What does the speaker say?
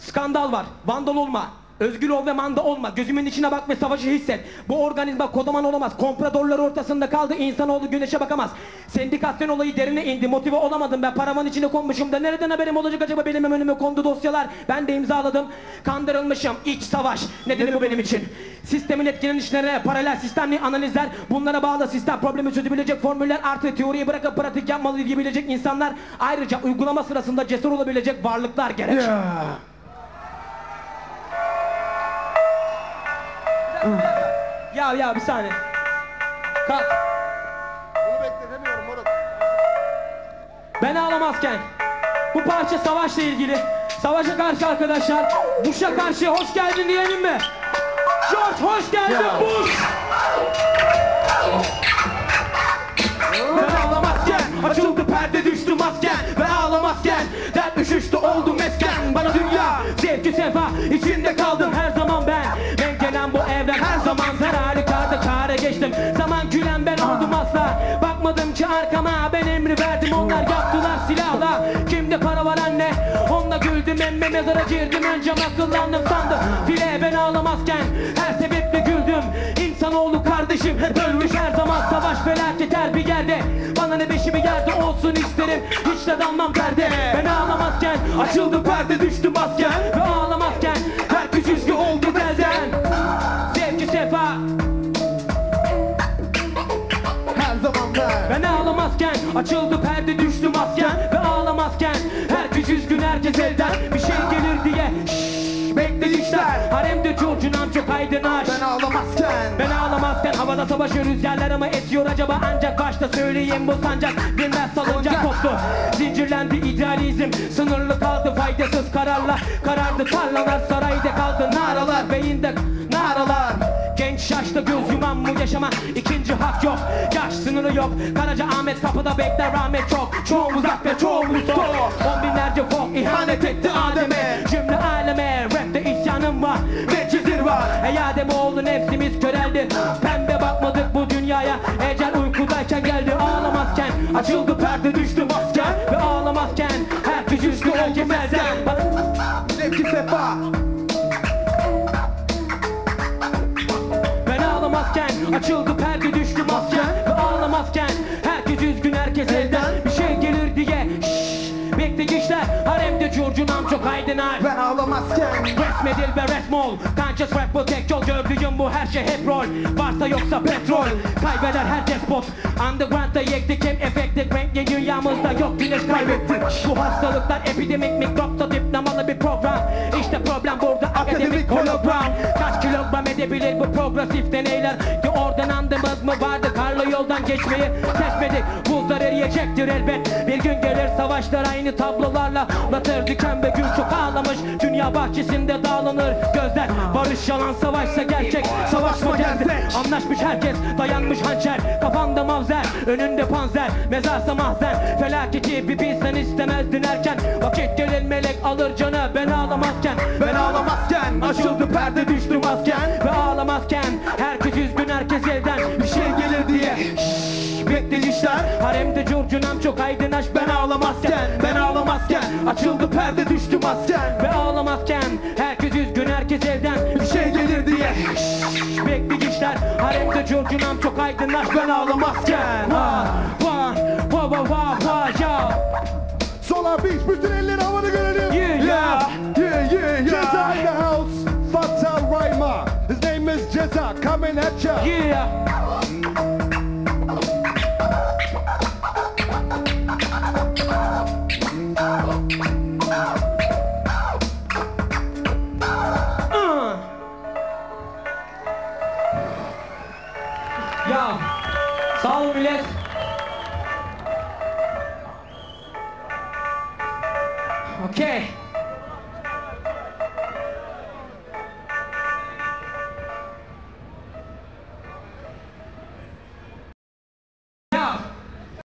Skandal var. Vandal olma. Özgür ol ve manda olma. Gözümün içine bak ve savaşı hisset. Bu organizma kodaman olamaz. Kompradorlar ortasında kaldı. İnsanoğlu güneşe bakamaz. Sendikasyon olayı derine indi. Motive olamadım ben. Paravan içine konmuşum da. Nereden haberim olacak acaba benim önüme kondu dosyalar. Ben de imzaladım. Kandırılmışım. İç savaş. Nedeni bu benim için. Sistemin etkilenişlerine paralel sistemli analizler. Bunlara bağlı sistem problemi çözebilecek formüller artı teoriyi bırakıp pratik yapmalı diyebilecek insanlar. Ayrıca uygulama sırasında cesur olabilecek varlıklar gerek. Ya ya bir saniye. Kalk. Bunu bekletemiyorum moruk. Ben ağlamazken. Bu parça savaşla ilgili. Savaşa karşı arkadaşlar. Bush'a karşı hoş geldin diyelim mi? George hoş geldin Bush. Arkama. Ben emri verdim onlar yaptılar silahla. Kimde para var anne? Onunla güldüm emme mezara girdim. Önce akıllandım sandım. Bile ben ağlamazken her sebeple güldüm. İnsanoğlu kardeşim hep ölmüş her zaman. Savaş felaket her bir yerde. Bana ne beşi bir yerde olsun isterim. Hiç de dalmam perde. Ben ağlamazken açıldı perde düştü masken Ve ağlamazken herkes üzgün oldu belden Zevki sefa. Her zaman ben. Ben ağlamazken açıldı perde düştü masken Ve ağlamazken herkes üzgün herkes elden Bir şey gelir diye. Şşş, bekledikler Haremde curcunam çok aydınlaş Ben ağlamazken. Ben ağlamazken havada savaşı rüzgarlar ama esiyor acaba ancak başta söyleyeyim bu sancak. Bilmez salıncak. koptu Zincirlendi idealizm. Sınırlı kaldı faydasız kararlar. Karardı tarlalar sarayda kaldı yaşama ikinci hak yok. Yaş sınırı yok. Karaca Ahmet kapıda bekler rahmet çok. Çoğu uzak ve çoğumuz zor On binlerce fok ihanet etti Adem'e. Cümle aleme rapte isyanım var Ve çizir var. Ey Adem oğlu nefsimiz köreldi. Pembe bakmadık bu dünyaya. Ecel uykudayken geldi ağlamazken. Açıldı perde düştü masken Ve ağlamazken. Herkes üzgün oldu melden. Zevki sefa. Açıldı perde düştü masken. Ve ağlamazken herkes üzgün herkes elden Bir şey gelir diye şşş bekleyişler Haremde curcunam çok aydınlar Ben ağlamazken. Resmedil ve resmol Conscious rap bu tek yol gördüğüm bu her şey hep rol. Varsa yoksa petrol. Kaybeder her despot. Underground'da yektik hem efektif Renkli dünyamızda yok güneş kaybettik. Bu hastalıklar epidemik mikropta diplomalı bir program. İşte problem burada akademik hologram edebilir bu progresif deneyler. Ki oradan andımız mı vardı karlı yoldan geçmeyi seçmedik Buzlar eriyecektir elbet. Bir gün gelir savaşlar aynı tablolarla. Batır diken ve gül çok ağlamış. Dünya bahçesinde dağlanır gözler. Barış yalan savaşsa gerçek. Savaşma geldi? Anlaşmış herkes dayanmış hançer. Kafanda mavzer önünde panzer. Mezarsa mahzen Felaketi bir bilsen istemezdin erken. Vakit gelir melek alır canı Ben ağlamazken. Ben ağlamazken. Açıldı perde düştü Şşş, Bekleyişler Haremde curcunam çok aydınlaş Ben ağlamazken Ben ağlamazken Açıldı perde düştü masken Ve ağlamazken Herkes üzgün herkes elden Bir şey gelir diye Şşş, Bekleyişler Haremde curcunam çok aydınlaş Ben ağlamazken Ha, va, va, va, va, va, ya Solar Beach bütün elleri havada görelim. Yeah, yeah. Yeah, yeah, yeah. Ceza in the house. Fatal Rhymer. His name is Ceza. Coming at ya. Yeah sağ olun millet. Okey.